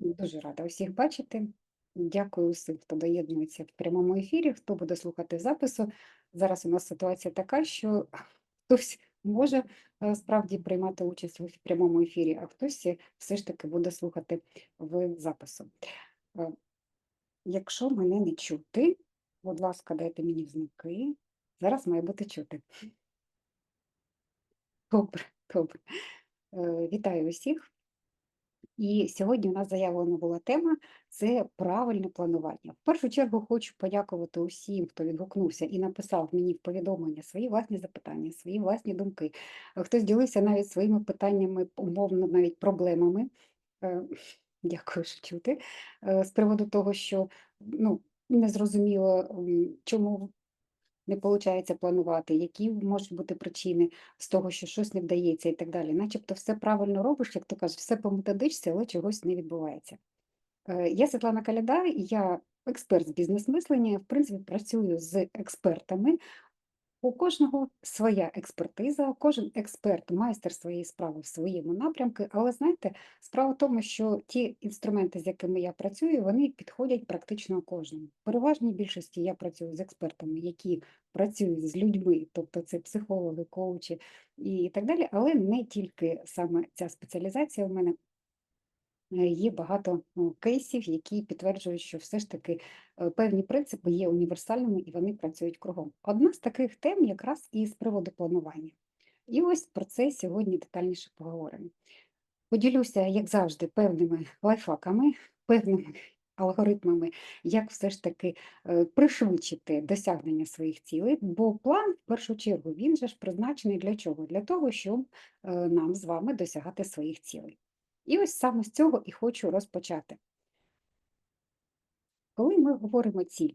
Дуже рада усіх бачити. Дякую усім, хто доєднується в прямому ефірі, хто буде слухати запису. Зараз у нас ситуація така, що хтось може е, справді приймати участь в прямому ефірі, а хтось все ж таки буде слухати в запису. Е, Якщо мене не чути, будь ласка, дайте мені знаки. Зараз має бути чути. Добре, добре. Е, Вітаю усіх. І сьогодні у нас заявлена була тема це правильне планування. В першу чергу хочу подякувати усім, хто відгукнувся і написав мені в повідомлення свої власні запитання, свої власні думки. Е, Хтось ділився навіть своїми питаннями, умовно, навіть проблемами. Е, Дякую, що чути. Е, З приводу того, що ну, не зрозуміло, чому не виходить планувати, які можуть бути причини з того, що щось не вдається і так далі. Начебто все правильно робиш, як то кажуть, все по методичці, але чогось не відбувається. Е, Я Світлана Каляда, я експерт з бізнес-мислення. В принципі, працюю з експертами. У кожного своя експертиза, кожен експерт майстер своєї справи в своєму напрямку, але знаєте, справа в тому, що ті інструменти, з якими я працюю, вони підходять практично кожному. В переважній більшості я працюю з експертами, які працюють з людьми, тобто це психологи, коучі і так далі, але не тільки саме ця спеціалізація у мене. Е, Є багато ну, кейсів, які підтверджують, що все ж таки е, певні принципи є універсальними і вони працюють кругом. Одна з таких тем якраз і з приводу планування. І ось про це сьогодні детальніше поговоримо. Поділюся, як завжди, певними лайфхаками, певними алгоритмами, як все ж таки е, пришвидшити досягнення своїх цілей, бо план, в першу чергу, він же ж призначений для чого? Для того, щоб нам з вами досягати своїх цілей. І ось саме з цього і хочу розпочати. Коли ми говоримо ціль,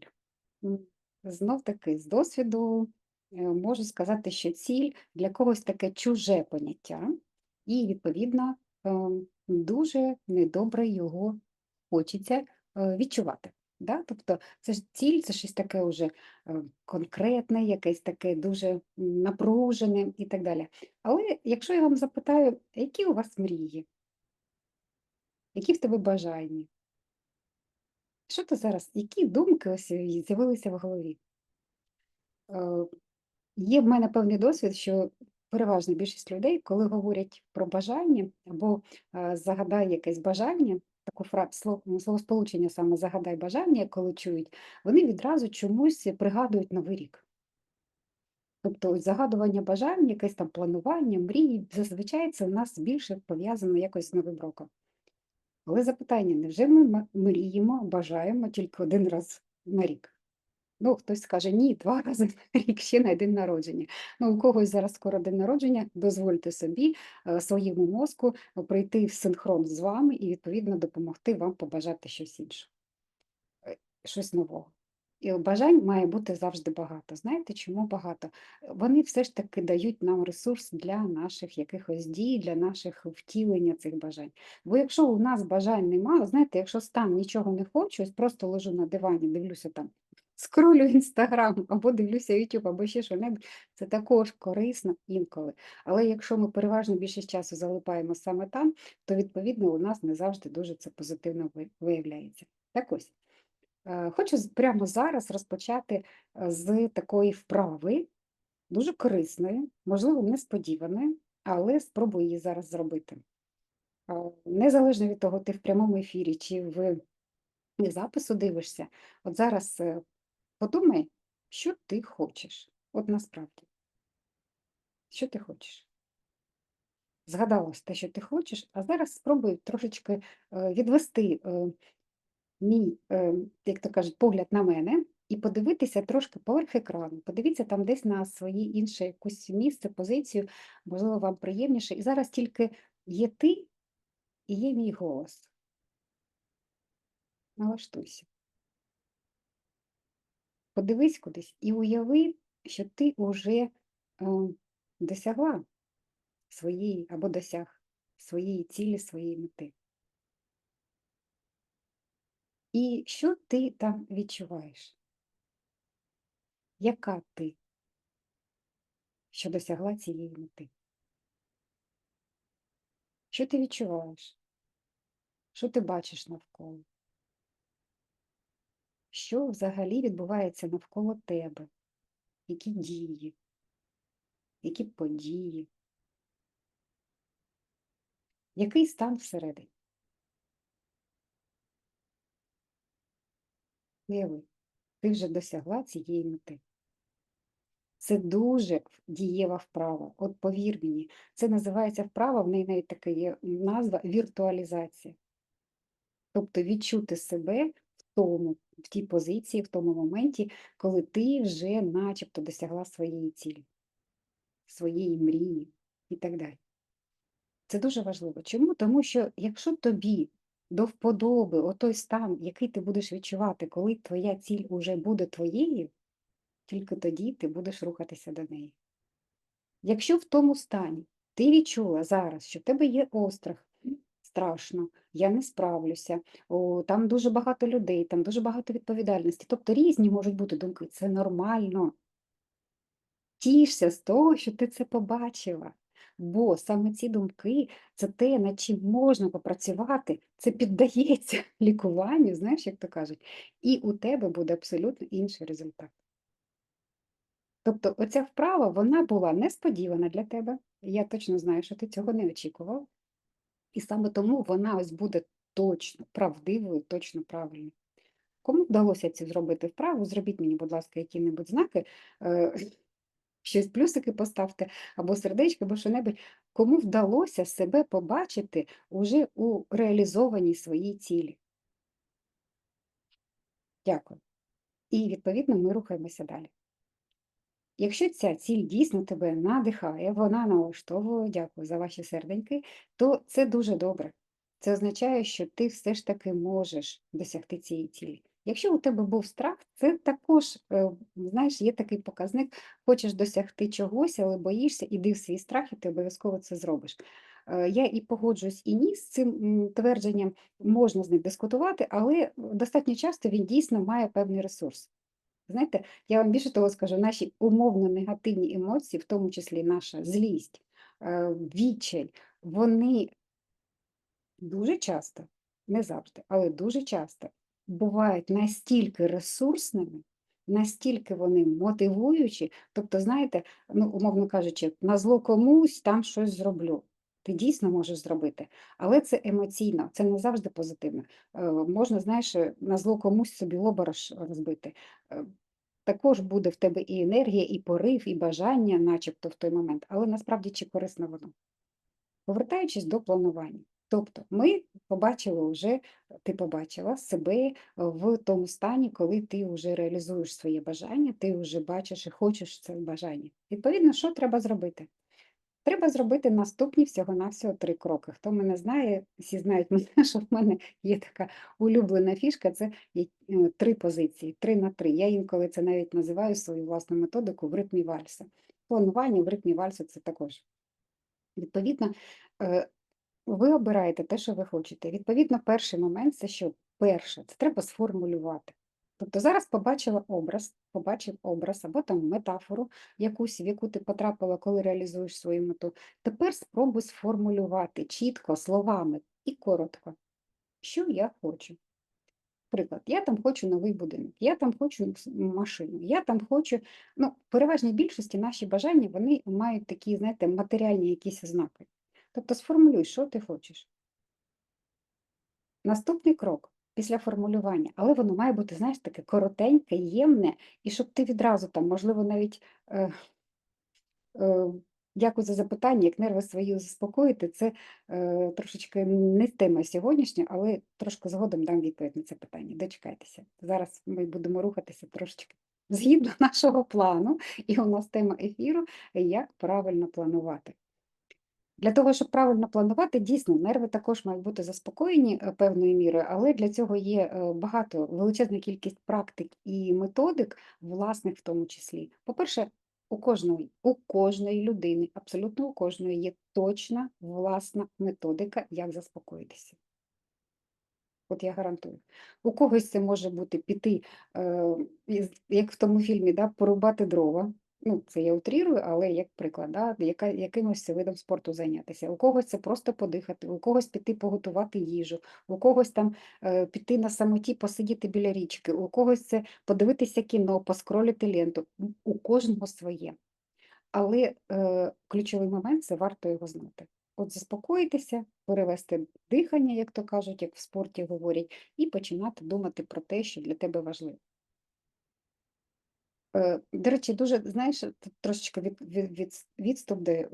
знов таки з досвіду е, можу сказати, що ціль для когось таке чуже поняття, і, відповідно, ем, дуже недобре його хочеться е, відчувати. Да? Тобто це ж ціль, це щось таке вже е, конкретне, якесь таке дуже напружене і так далі. Але якщо я вам запитаю, які у вас мрії? Які в тебе бажання? Що ти зараз, які думки ось з'явилися в голові? Е, Є в мене певний досвід, що переважна більшість людей, коли говорять про бажання або е, загадай якесь бажання, таку фра- словосполучення саме загадай бажання, коли чують, вони відразу чомусь пригадують Новий рік. Тобто загадування бажань, якесь там планування, мрії, зазвичай це в нас більше пов'язано якось з Новим роком. Але запитання, невже ми мріємо, бажаємо тільки один раз на рік? Ну, хтось скаже, ні, два рази на рік ще на день народження. Ну, у когось зараз скоро день народження, дозвольте собі, е, своєму мозку прийти в синхрон з вами і, відповідно, допомогти вам побажати щось інше, е, щось нового. І бажань має бути завжди багато. Знаєте, чому багато? Вони все ж таки дають нам ресурс для наших якихось дій, для наших втілення цих бажань. Бо якщо у нас бажань немає, знаєте, якщо стан нічого не хочу, ось просто лежу на дивані, дивлюся там, скролю інстаграм або дивлюся YouTube, або ще що-небудь, це також корисно інколи. Але якщо ми переважно більшість часу залипаємо саме там, то відповідно у нас не завжди дуже це позитивно виявляється. Так ось. Е, Хочу прямо зараз розпочати е, з такої вправи, дуже корисної, можливо, несподіваної, але спробую її зараз зробити. Е, Незалежно від того, ти в прямому ефірі чи в запису дивишся, от зараз подумай, що ти хочеш. От насправді, що ти хочеш. Згадалось те, що ти хочеш, а зараз спробуй трошечки відвести мій, е, як то кажуть, погляд на мене і подивитися трошки поверх екрану. Подивіться там десь на своє інше якусь місце, позицію, можливо, вам приємніше. І зараз тільки є ти і є мій голос. Налаштуйся. Подивись кудись і уяви, що ти вже е, досягла своєї або досяг своєї цілі, своєї мети. І що ти там відчуваєш? Яка ти, що досягла цієї мети? Що ти відчуваєш? Що ти бачиш навколо? Що взагалі відбувається навколо тебе? Які дії? Які події? Який стан всередині? Уяви, ти вже досягла цієї мети. Це дуже дієва вправа. От повір мені, це називається вправа, в неї навіть така є назва віртуалізація. Тобто відчути себе в тому, в тій позиції, в тому моменті, коли ти вже начебто досягла своєї цілі, своєї мрії і так далі. Це дуже важливо. Чому? Тому що якщо тобі до вподоби отой стан, який ти будеш відчувати, коли твоя ціль уже буде твоєю, тільки тоді ти будеш рухатися до неї. Якщо в тому стані ти відчула зараз, що в тебе є острах, страшно, я не справлюся, о, там дуже багато людей, там дуже багато відповідальності, тобто різні можуть бути думки, це нормально. Тішся з того, що ти це побачила. Бо саме ці думки це те, над чим можна попрацювати, це піддається лікуванню, знаєш, як то кажуть, і у тебе буде абсолютно інший результат. Тобто оця вправа, вона була несподівана для тебе. Я точно знаю, що ти цього не очікував. І саме тому вона ось буде точно правдивою, точно правильною. Кому вдалося це зробити вправу, зробіть мені, будь ласка, які-небудь знаки, е, щось плюсики поставте, або сердечко, або що-небудь. Кому вдалося себе побачити уже у реалізованій своїй цілі. Дякую. І, відповідно, ми рухаємося далі. Якщо ця ціль дійсно тебе надихає, вона налаштовує, дякую за ваші серденьки, то це дуже добре. Це означає, що ти все ж таки можеш досягти цієї цілі. Якщо у тебе був страх, це також, е, знаєш, є такий показник, хочеш досягти чогось, але боїшся, іди в свій страх, і ти обов'язково це зробиш. Е, Я і погоджуюсь і ні з цим твердженням, можна з ним дискутувати, але достатньо часто він дійсно має певний ресурс. Знаєте, я вам більше того скажу, наші умовно негативні емоції, в тому числі наша злість, е, відчай, вони дуже часто, не завжди, але дуже часто бувають настільки ресурсними, настільки вони мотивуючі, тобто, знаєте, ну, умовно кажучи, на зло комусь там щось зроблю. Ти дійсно можеш зробити, але це емоційно, це не завжди позитивно. Е, Можна, знаєш, на зло комусь собі лоба розбити. Е, Також буде в тебе і енергія, і порив, і бажання, начебто в той момент, але насправді чи корисно воно. Повертаючись до планування. Тобто ми побачили вже, ти побачила себе в тому стані, коли ти вже реалізуєш своє бажання, ти вже бачиш і хочеш це бажання. Відповідно, що треба зробити? Треба зробити наступні всього-навсього три кроки. Хто мене знає, всі знають мене, що в мене є така улюблена фішка, це е, три позиції, три на три. Я інколи це навіть називаю свою власну методику в ритмі вальса. Планування в ритмі вальсу це також. Відповідно, е, ви обираєте те, що ви хочете. Відповідно, перший момент це що? Перше, це треба сформулювати. Тобто зараз побачила образ, побачив образ або там метафору якусь, в яку ти потрапила, коли реалізуєш свою мету. Тепер спробуй сформулювати чітко словами і коротко, що я хочу. Приклад, я там хочу новий будинок, я там хочу машину, я там хочу. Ну, в переважній більшості наші бажання вони мають такі, знаєте, матеріальні якісь ознаки. Тобто сформулюй, що ти хочеш. Наступний крок після формулювання, але воно має бути, знаєш, таке коротеньке, ємне, і щоб ти відразу там, можливо, навіть е, е, дякую за запитання, як нерви свої заспокоїти, це е, трошечки не тема сьогоднішня, але трошки згодом дам відповідь на це питання. Дочекайтеся. Зараз ми будемо рухатися трошечки згідно нашого плану, і у нас тема ефіру як правильно планувати. Для того, щоб правильно планувати, дійсно, нерви також мають бути заспокоєні е, певною мірою, але для цього є е, багато, величезна кількість практик і методик, власних в тому числі. По-перше, у кожної, у кожної людини, абсолютно у кожної є точна власна методика, як заспокоїтися. От я гарантую. У когось це може бути піти, е, як в тому фільмі, да, порубати дрова, Ну, це я утрірую, але як приклад, да, яка, якимось видом спорту зайнятися. У когось це просто подихати, у когось піти поготувати їжу, у когось там е, піти на самоті, посидіти біля річки, у когось це подивитися кіно, поскролити ленту. У кожного своє. Але е, ключовий момент це варто його знати. От заспокоїтися, перевести дихання, як то кажуть, як в спорті говорять, і починати думати про те, що для тебе важливо. Е, До речі, дуже, знаєш, трошечки від, від, від, відступ, де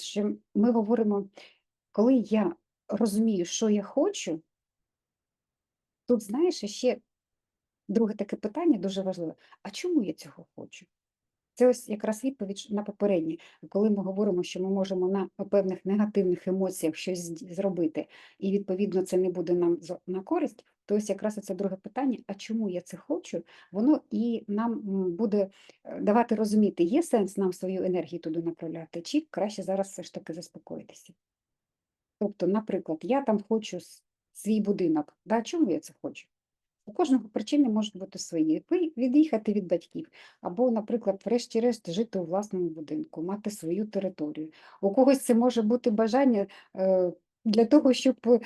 що ми говоримо, коли я розумію, що я хочу, тут, знаєш, ще друге таке питання дуже важливе: а чому я цього хочу? Це ось якраз відповідь на попереднє, коли ми говоримо, що ми можемо на певних негативних емоціях щось зробити, і відповідно це не буде нам на користь, то ось якраз це друге питання: а чому я це хочу? Воно і нам буде е, давати розуміти, є сенс нам свою енергію туди направляти, чи краще зараз все ж таки заспокоїтися. Тобто, наприклад, я там хочу свій будинок. Да, чому я це хочу? У кожного причини можуть бути свої. Від'їхати від батьків, або, наприклад, врешті-решт жити у власному будинку, мати свою територію. У когось це може бути бажання е, для того, щоб е,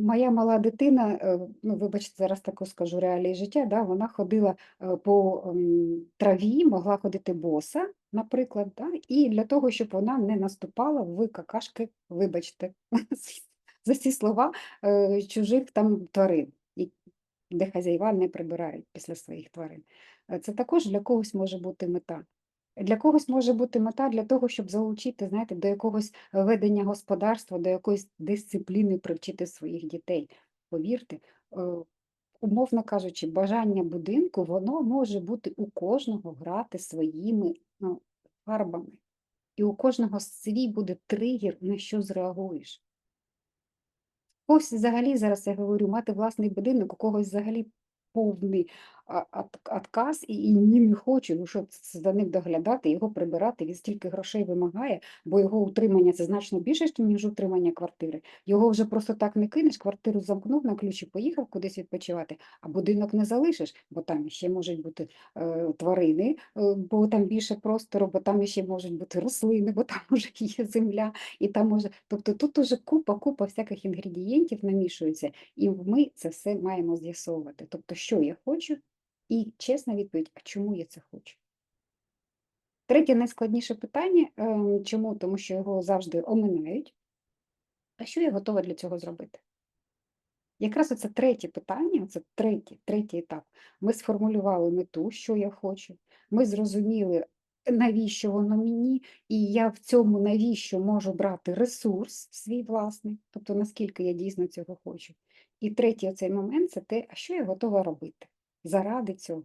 моя мала дитина, е, ну, вибачте, зараз таку скажу реалії життя, да, вона ходила е, по траві, могла ходити боса, наприклад, да, і для того, щоб вона не наступала в какашки, вибачте, за ці слова чужих там тварин де хазяїва не прибирають після своїх тварин. Це також для когось може бути мета. Для когось може бути мета для того, щоб залучити, знаєте, до якогось ведення господарства, до якоїсь дисципліни привчити своїх дітей. Повірте, е, умовно кажучи, бажання будинку, воно може бути у кожного грати своїми ну, фарбами. І у кожного свій буде тригер, на що зреагуєш. Когось взагалі зараз я говорю, мати власний будинок, у когось взагалі повний отказ і, ні, не хочу, ну що це за ним доглядати, його прибирати, він стільки грошей вимагає, бо його утримання це значно більше, ніж утримання квартири. Його вже просто так не кинеш, квартиру замкнув на ключі, поїхав кудись відпочивати, а будинок не залишиш, бо там ще можуть бути е, тварини, е, бо там більше простору, бо там ще можуть бути рослини, бо там вже є земля. І там може, тобто тут уже купа, купа всяких інгредієнтів намішується, і ми це все маємо з'ясовувати. Тобто, що я хочу, і чесна відповідь, а чому я це хочу? Третє найскладніше питання, ем, чому? Тому що його завжди оминають. А що я готова для цього зробити? Якраз це третє питання, це третій, третій етап. Ми сформулювали мету, що я хочу. Ми зрозуміли, навіщо воно мені, і я в цьому навіщо можу брати ресурс свій власний, тобто наскільки я дійсно цього хочу. І третій оцей момент це те, а що я готова робити заради цього.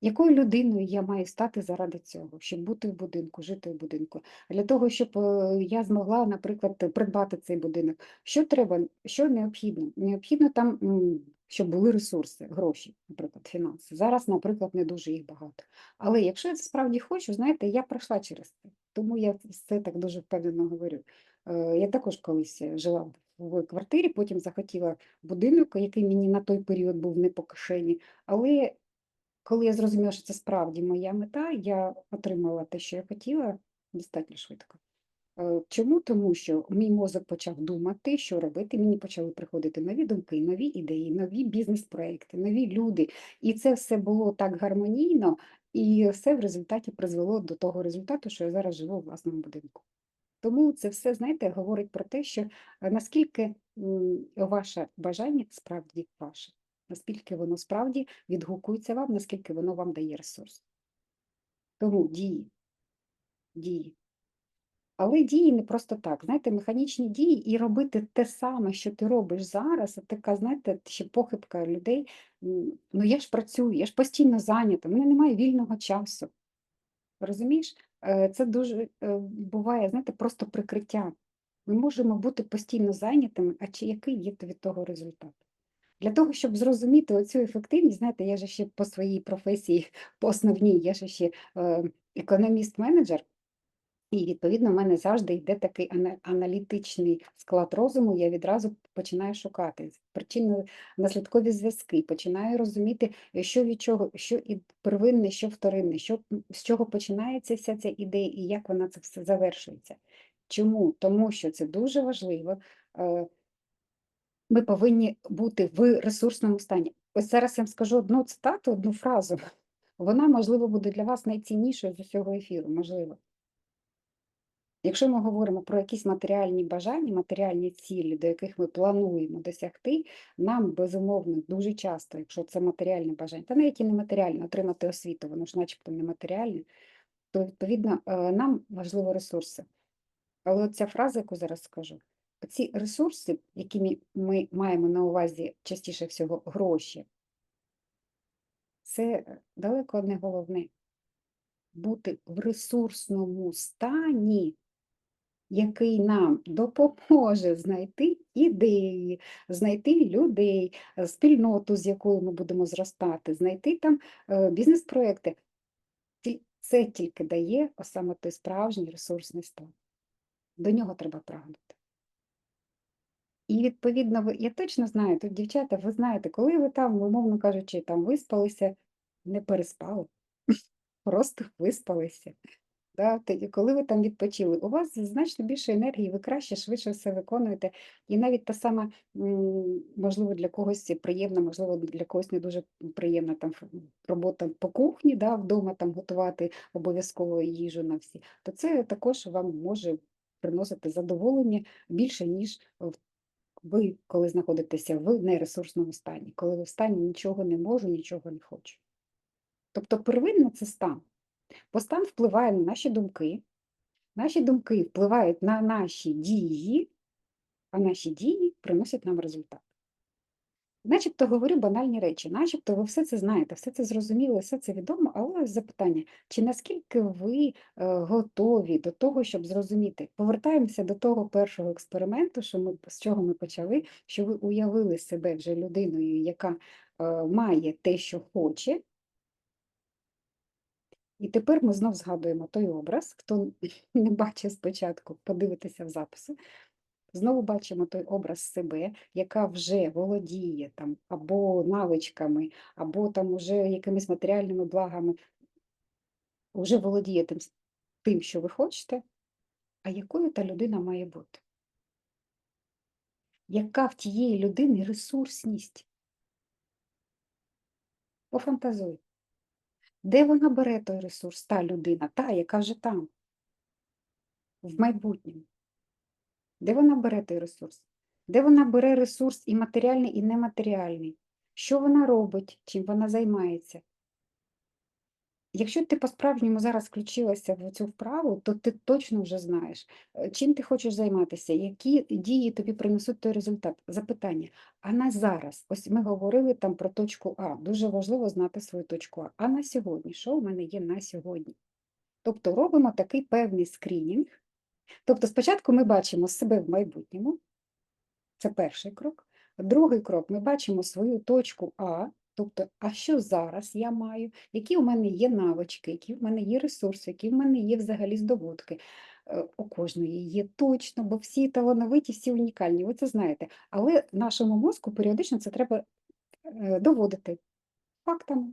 Якою людиною я маю стати заради цього, щоб бути в будинку, жити в будинку? Для того, щоб е, я змогла, наприклад, придбати цей будинок. Що треба, що необхідно? Необхідно там, щоб були ресурси, гроші, наприклад, фінанси. Зараз, наприклад, не дуже їх багато. Але якщо я це справді хочу, знаєте, я пройшла через це. Тому я це так дуже впевнено говорю. Е, Я також колись жила в квартирі, потім захотіла будинок, який мені на той період був не по кишені. Але коли я зрозуміла, що це справді моя мета, я отримала те, що я хотіла, достатньо швидко. Е, Чому? Тому що мій мозок почав думати, що робити. Мені почали приходити нові думки, нові ідеї, нові бізнес-проекти, нові люди. І це все було так гармонійно, і все в результаті призвело до того результату, що я зараз живу у власному будинку. Тому це все, знаєте, говорить про те, що е, наскільки ваше бажання справді ваше, наскільки воно справді відгукується вам, наскільки воно вам дає ресурс. Тому дії, дії. Але дії не просто так. Знаєте, механічні дії і робити те саме, що ти робиш зараз, така, знаєте, ще похибка людей. Ну я ж працюю, я ж постійно зайнята, в мене немає вільного часу. Розумієш? Е, Це дуже е, буває, знаєте, просто прикриття. Ми можемо бути постійно зайнятими, а чи який є від того результат? Для того, щоб зрозуміти оцю ефективність, знаєте, я же ще по своїй професії, по основній, я ж ще е, економіст-менеджер, І, відповідно, в мене завжди йде такий аналітичний склад розуму. Я відразу починаю шукати причинно-наслідкові зв'язки, починаю розуміти, що від чого, що і первинне, що вторинне, що, з чого починається вся ця ідея і як вона це все завершується. Чому? Тому що це дуже важливо. е, Ми повинні бути в ресурсному стані. Ось зараз я вам скажу одну цитату, одну фразу. Вона, можливо, буде для вас найціннішою з усього ефіру, можливо. Якщо ми говоримо про якісь матеріальні бажання, матеріальні цілі, до яких ми плануємо досягти, нам безумовно дуже часто, якщо це матеріальне бажання, та навіть і нематеріальне, отримати освіту, воно ж начебто нематеріальне, то відповідно е, нам важливо ресурси. Але ця фраза, яку зараз скажу, ці ресурси, якими ми маємо на увазі частіше всього гроші, це далеко не головне. Бути в ресурсному стані який нам допоможе знайти ідеї, знайти людей, е, спільноту, з якою ми будемо зростати, знайти там е, бізнес-проекти. Це тільки дає саме той справжній ресурсний стан. До нього треба прагнути. І відповідно, я точно знаю, тут дівчата, ви знаєте, коли ви там, умовно кажучи, там виспалися, не переспали, просто виспалися. Да, коли ви там відпочили, у вас значно більше енергії, ви краще, швидше все виконуєте. І навіть та сама, можливо, для когось приємна, можливо, для когось не дуже приємна там робота по кухні, да, вдома там готувати обов'язково їжу на всі, то це також вам може приносити задоволення більше, ніж ви, коли знаходитеся в нересурсному стані, коли ви в стані нічого не можу, нічого не хочу. Тобто первинно це стан. Бо стан впливає на наші думки, наші думки впливають на наші дії, а наші дії приносять нам результат. Начебто говорю банальні речі, начебто ви все це знаєте, все це зрозуміли, все це відомо, але запитання, чи наскільки ви е, готові до того, щоб зрозуміти? Повертаємося до того першого експерименту, що ми, з чого ми почали, що ви уявили себе вже людиною, яка е, має те, що хоче, і тепер ми знов згадуємо той образ, хто не бачив спочатку, подивитися в запису. Знову бачимо той образ себе, яка вже володіє там або навичками, або там уже якимись матеріальними благами, вже володіє тим, тим, що ви хочете, а якою та людина має бути? Яка в тієї людини ресурсність? Пофантазуй. Де вона бере той ресурс, та людина, та, яка вже там, в майбутньому? Де вона бере той ресурс? Де вона бере ресурс і матеріальний, і нематеріальний? Що вона робить, чим вона займається? Якщо ти по-справжньому зараз включилася в цю вправу, то ти точно вже знаєш, е, чим ти хочеш займатися, які дії тобі принесуть той результат. Запитання. А на зараз, ось ми говорили там про точку А. Дуже важливо знати свою точку А. А на сьогодні, що у мене є на сьогодні? Тобто робимо такий певний скринінг. Тобто спочатку ми бачимо себе в майбутньому, це перший крок. Другий крок ми бачимо свою точку А, тобто, а що зараз я маю, які у мене є навички, які в мене є ресурси, які в мене є взагалі здобутки. Е, У кожної є точно, бо всі талановиті, всі унікальні, ви це знаєте. Але нашому мозку періодично це треба е, доводити фактами.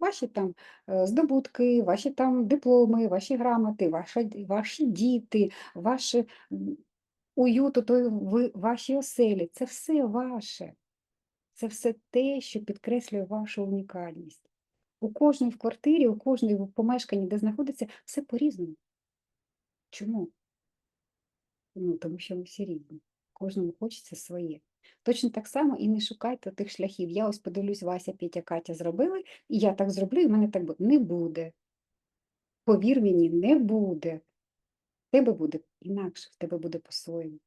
Ваші там е, здобутки, ваші там дипломи, ваші грамоти, ваша, ваші діти, ваші уют вашій оселі. Це все ваше. Це все те, що підкреслює вашу унікальність. У кожній в квартирі, у кожній помешканні, де знаходиться, все по-різному. Чому? Ну, тому що ми всі різні. Кожному хочеться своє. Точно так само і не шукайте тих шляхів. Я ось подивлюсь, Вася, Петя, Катя зробили, і я так зроблю, і в мене так буде. Не буде. Повір мені, не буде. В тебе буде інакше, в тебе буде по-своєму.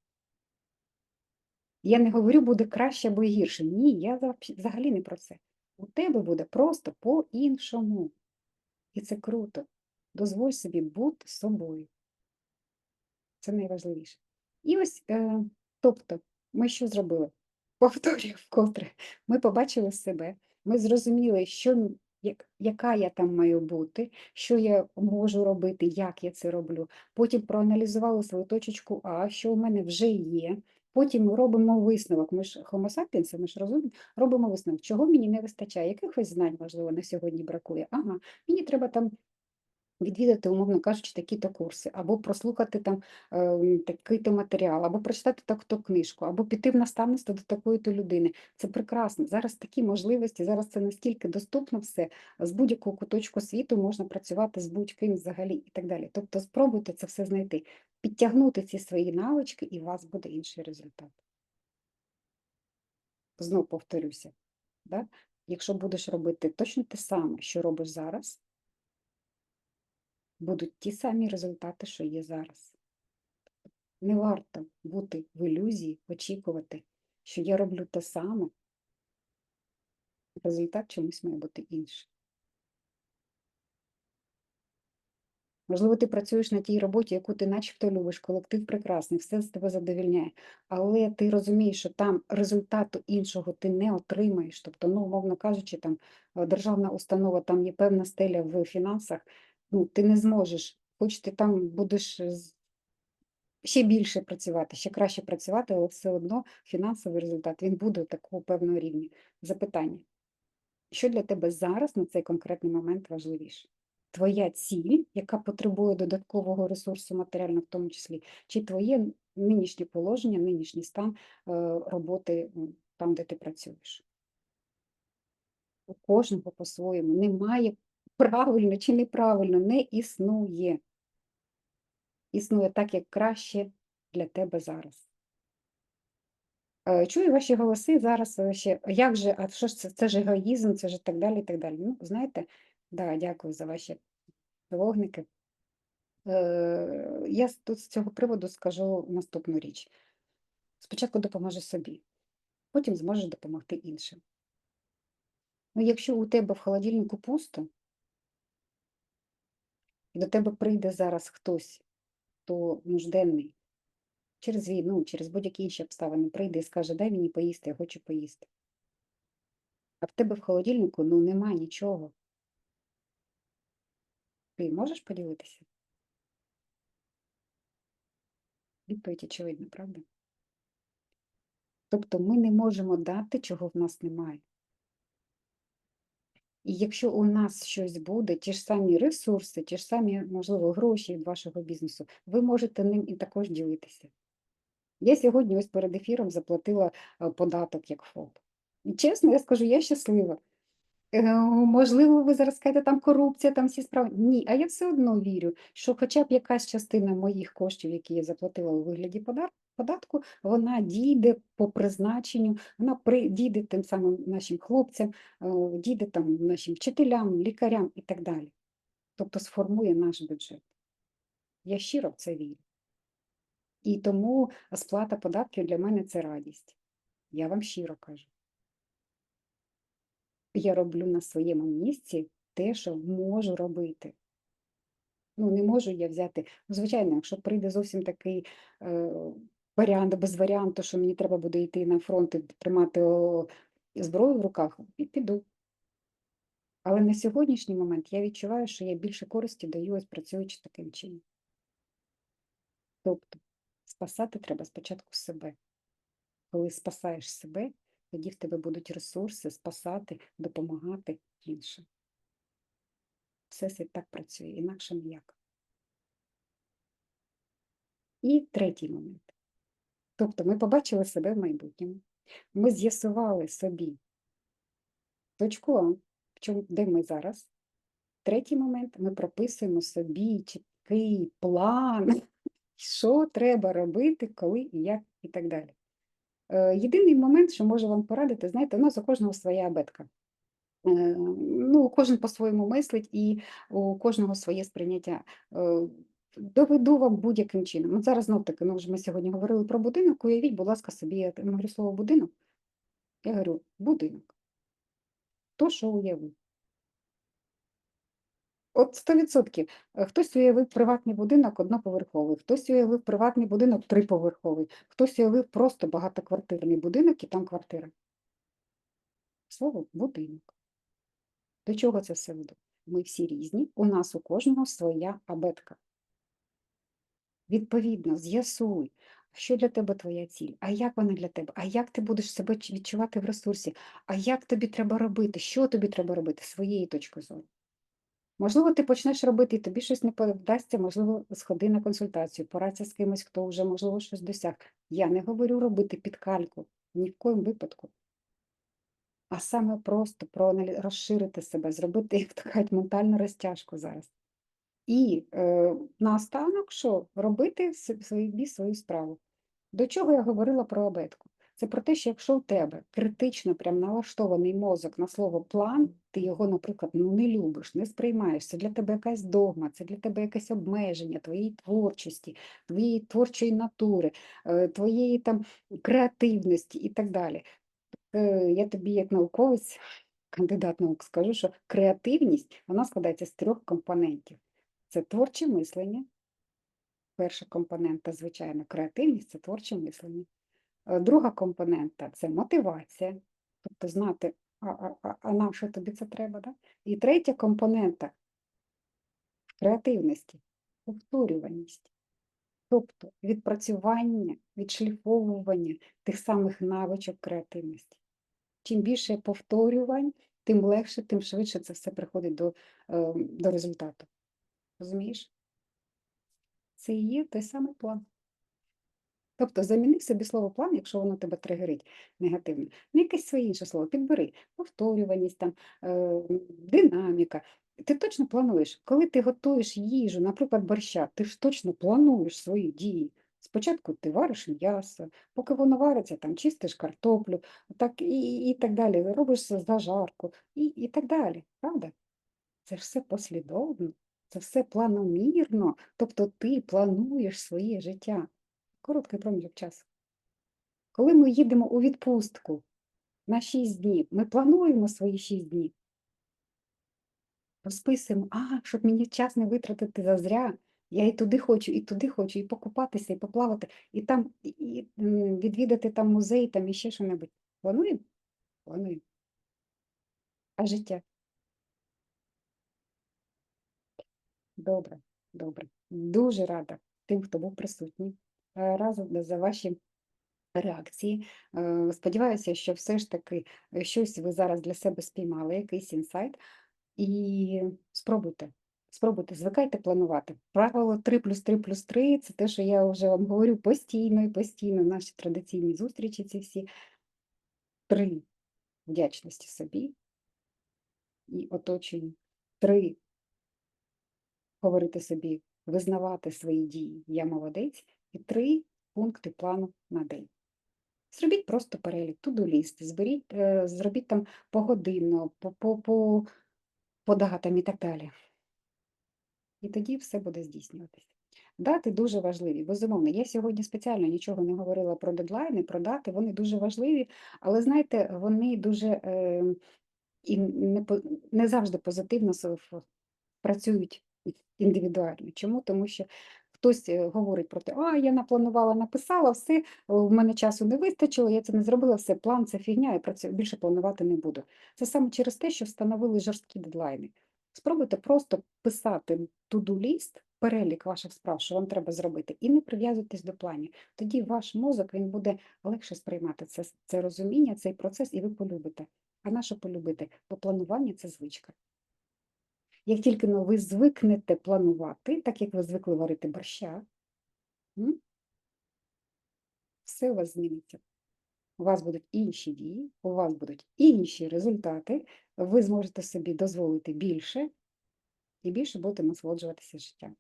Я не говорю, буде краще або гірше. Ні, я взагалі- не про це. У тебе буде просто по-іншому. І це круто. Дозволь собі бути собою. Це найважливіше. І ось, е, тобто, ми що зробили? Повторюю вкотре. Ми побачили себе, ми зрозуміли, що, як, яка я там маю бути, що я можу робити, як я це роблю. Потім проаналізували свою точечку А, що у мене вже є. Потім робимо висновок. Ми ж homo sapiens, ми ж розумні, робимо висновок, чого мені не вистачає, якихось знань, можливо, на сьогодні бракує. Ага, мені треба там відвідати, умовно кажучи, такі-то курси, або прослухати там е, такий-то матеріал, або прочитати таку-то книжку, або піти в наставництво до такої-то людини. Це прекрасно. Зараз такі можливості, зараз це настільки доступно все. З будь-якого куточку світу можна працювати з будь-ким взагалі і так далі. Тобто спробуйте це все знайти, підтягнути ці свої навички, і у вас буде інший результат. Знов повторюся, да? якщо будеш робити точно те саме, що робиш зараз, будуть ті самі результати, що є зараз. Не варто бути в ілюзії, очікувати, що я роблю те саме, результат чомусь має бути інший. Можливо, ти працюєш на тій роботі, яку ти начебто любиш, колектив прекрасний, все з тебе задовільняє, але ти розумієш, що там результату іншого ти не отримаєш. Тобто, ну, умовно кажучи, там е, державна установа, там є певна стеля в фінансах, ну, ти не зможеш, хоч ти там будеш ще більше працювати, ще краще працювати, але все одно фінансовий результат він буде такого певного рівня. Запитання. Що для тебе зараз на цей конкретний момент важливіше? Твоя ціль, яка потребує додаткового ресурсу, матеріально в тому числі, чи твоє нинішнє положення, нинішній стан е, роботи там, де ти працюєш? У кожного по-своєму немає правильно чи неправильно, не існує. Існує так, як краще для тебе зараз. Е, Чую ваші голоси зараз е, ще, як же, а що ж це, це ж егоїзм, це ж так далі, і так далі. Ну, знаєте, да, дякую за ваші вогники. Е, Я тут з цього приводу скажу наступну річ. Спочатку допоможи собі, потім зможеш допомогти іншим. Ну, якщо у тебе в холодильнику пусто, до тебе прийде зараз хтось, хто нужденний, через війну, через будь-які інші обставини, прийде і скаже, дай мені поїсти, я хочу поїсти. А в тебе в холодильнику ну, нема нічого. Ти можеш поділитися? Відповідь очевидна, правда? Тобто ми не можемо дати, чого в нас немає. І якщо у нас щось буде, ті ж самі ресурси, ті ж самі, можливо, гроші від вашого бізнесу, ви можете ним і також ділитися. Я сьогодні ось перед ефіром заплатила е, податок як ФОП. І чесно, я скажу, я щаслива. Е, Можливо, ви зараз скажете, там корупція, там всі справи. Ні, а я все одно вірю, що хоча б якась частина моїх коштів, які я заплатила у вигляді податку, вона дійде по призначенню, вона дійде тим самим нашим хлопцям, е, дійде там нашим вчителям, лікарям і так далі. Тобто сформує наш бюджет. Я щиро в це вірю. І тому сплата податків для мене це радість. Я вам щиро кажу. Я роблю на своєму місці те, що можу робити. Ну, не можу я взяти. Ну, звичайно, якщо прийде зовсім такий е, варіант без варіанту, що мені треба буде йти на фронт і тримати о, зброю в руках, і піду. Але на сьогоднішній момент я відчуваю, що я більше користі даю, ось працюючи таким чином. Тобто, спасати треба спочатку себе. Коли спасаєш себе, тоді в тебе будуть ресурси спасати, допомагати іншим. Всесвіт так працює, інакше ніяк. І третій момент. Тобто ми побачили себе в майбутньому. Ми з'ясували собі точку А, де ми зараз. Третій момент ми прописуємо собі чіткий план, що треба робити, коли і як, і так далі. Єдиний момент, що можу вам порадити, знаєте, у нас у кожного своя абетка. Е, Ну, кожен по-своєму мислить і у кожного своє сприйняття. Доведу вам будь-яким чином. От зараз знов таки, ну вже ми сьогодні говорили про будинок, уявіть, будь ласка, собі, я говорю слово будинок. Я говорю, будинок. То, що уявив. От 100%. Е, Хтось уявив приватний будинок одноповерховий, хтось уявив приватний будинок триповерховий, хтось уявив просто багатоквартирний будинок і там квартира. Слово будинок. До чого це все веду? Ми всі різні, у нас у кожного своя абетка. Відповідно, з'ясуй, що для тебе твоя ціль, а як вона для тебе, а як ти будеш себе відчувати в ресурсі, а як тобі треба робити, що тобі треба робити своєї точки зору. Можливо, ти почнеш робити, і тобі щось не вдасться, можливо, сходи на консультацію, порадься з кимось, хто вже, можливо, щось досяг. Я не говорю робити під кальку, ні в коїм випадку. А саме просто проаналі- розширити себе, зробити, як то кажуть, ментальну розтяжку зараз. І е, наостанок, що робити с- собі свою справу. До чого я говорила про абетку? Це про те, що якщо у тебе критично прям налаштований мозок на слово план, ти його, наприклад, ну не любиш, не сприймаєш, це для тебе якась догма, це для тебе якесь обмеження твоєї творчості, твоєї творчої натури, е, твоєї там креативності і так далі. Е, Я тобі, як науковець, кандидат наук, скажу, що креативність вона складається з трьох компонентів: це творче мислення. Перша компонента, звичайно, креативність це творче мислення. Е, Друга компонента це мотивація, тобто знати, а, а, а, а на що тобі це треба. Да? І третя компонента креативності повторюваність. Тобто відпрацювання, відшліфовування тих самих навичок креативності. Чим більше повторювань, тим легше, тим швидше це все приходить до, е, до результату. Розумієш? Це і є той самий план. Тобто заміни собі слово план, якщо воно тебе тригерить негативно, на якесь своє інше слово, підбери, повторюваність, там, е, динаміка. Ти точно плануєш, коли ти готуєш їжу, наприклад, борща, ти ж точно плануєш свої дії. Спочатку ти вариш м'ясо, поки воно вариться, там чистиш картоплю, так і, і так далі, робиш зажарку і, і так далі. Правда? Це ж все послідовно, це все планомірно. Тобто ти плануєш своє життя. Короткий проміжок часу. Коли ми їдемо у відпустку на 6 днів, ми плануємо свої 6 днів. Розписуємо, а, щоб мені час не витратити зазря, я і туди хочу, і туди хочу, і покупатися, і поплавати, і там і, і, відвідати там музей, там і ще що-небудь. Плануємо? Плануємо. А життя? Добре, добре. Дуже рада тим, хто був присутній. Е, Разом за ваші реакції. Е, Сподіваюся, що все ж таки е, щось ви зараз для себе спіймали, якийсь інсайт. І спробуйте. Спробуйте, звикайте планувати. Правило 3 плюс 3 плюс 3 – це те, що я вже вам говорю постійно і постійно наші традиційні зустрічі ці всі. Три вдячності собі і оточенню. Три говорити собі, визнавати свої дії «я молодець» і три пункти плану на день. Зробіть просто перелік, туду-ліст, зберіть, е, зробіть там погодинно, по, по, по, по датам і так далі. І тоді все буде здійснюватися. Дати дуже важливі, безумовно. Я сьогодні спеціально нічого не говорила про дедлайни, про дати, вони дуже важливі, але знаєте, вони дуже е, і не, не завжди позитивно працюють індивідуально. Чому? Тому що хтось е, говорить про те, а я напланувала, написала, все, в мене часу не вистачило, я це не зробила, все, план це фігня, я більше планувати не буду. Це саме через те, що встановили жорсткі дедлайни. Спробуйте просто писати list, перелік ваших справ, що вам треба зробити, і не прив'язуйтесь до планів. Тоді ваш мозок він буде легше сприймати це, це розуміння, цей процес, і ви полюбите. А на що полюбити? Бо планування це звичка. Як тільки ну, ви звикнете планувати, так як ви звикли варити борща, все у вас зміниться. У вас будуть інші дії, у вас будуть інші результати, ви зможете собі дозволити більше і більше будете насолоджуватися життям.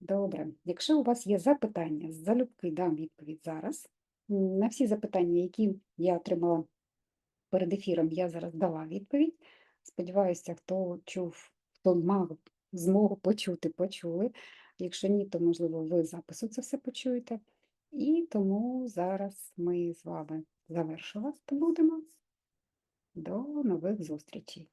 Добре. Якщо у вас є запитання, залюбки дам відповідь зараз. На всі запитання, які я отримала перед ефіром, я зараз дала відповідь. Сподіваюся, хто чув, хто мав змогу почути, почули. Якщо ні, то, можливо, ви запису це все почуєте. І тому зараз ми з вами завершувати будемо. До нових зустрічей.